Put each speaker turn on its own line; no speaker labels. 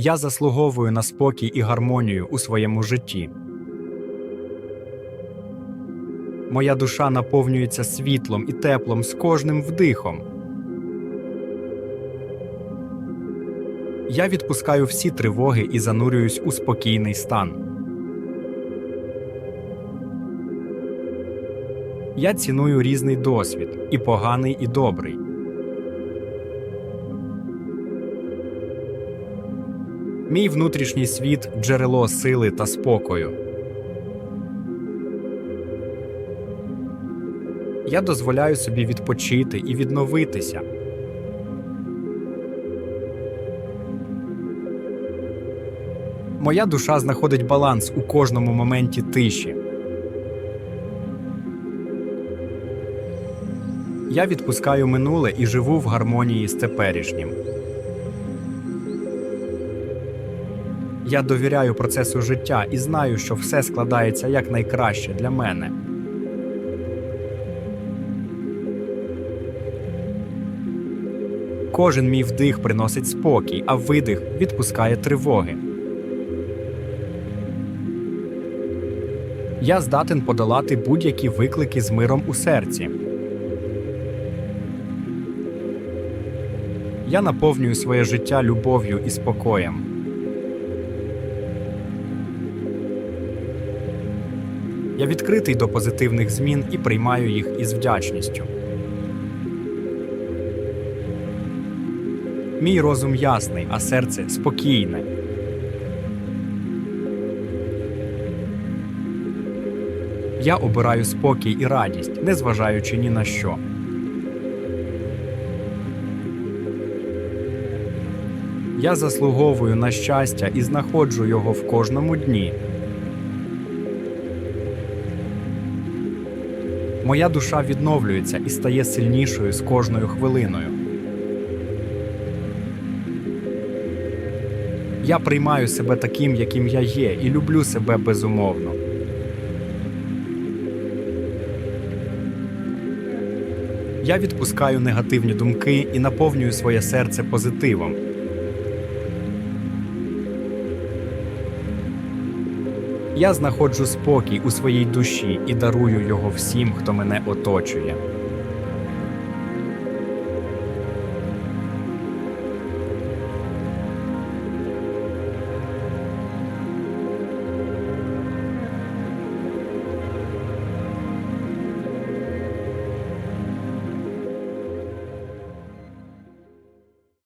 Я заслуговую на спокій і гармонію у своєму житті. Моя душа наповнюється світлом і теплом з кожним вдихом. Я відпускаю всі тривоги і занурююсь у спокійний стан. Я ціную різний досвід і поганий, і добрий. Мій внутрішній світ джерело сили та спокою. Я дозволяю собі відпочити і відновитися. Моя душа знаходить баланс у кожному моменті тиші. Я відпускаю минуле і живу в гармонії з теперішнім. Я довіряю процесу життя і знаю, що все складається якнайкраще для мене. Кожен мій вдих приносить спокій, а видих відпускає тривоги. Я здатен подолати будь-які виклики з миром у серці. Я наповнюю своє життя любов'ю і спокоєм. Я відкритий до позитивних змін і приймаю їх із вдячністю. Мій розум ясний, а серце спокійне. Я обираю спокій і радість, незважаючи ні на що. Я заслуговую на щастя і знаходжу його в кожному дні. Моя душа відновлюється і стає сильнішою з кожною хвилиною. Я приймаю себе таким, яким я є, і люблю себе безумовно. Я відпускаю негативні думки і наповнюю своє серце позитивом. Я знаходжу спокій у своїй душі і дарую його всім, хто мене оточує.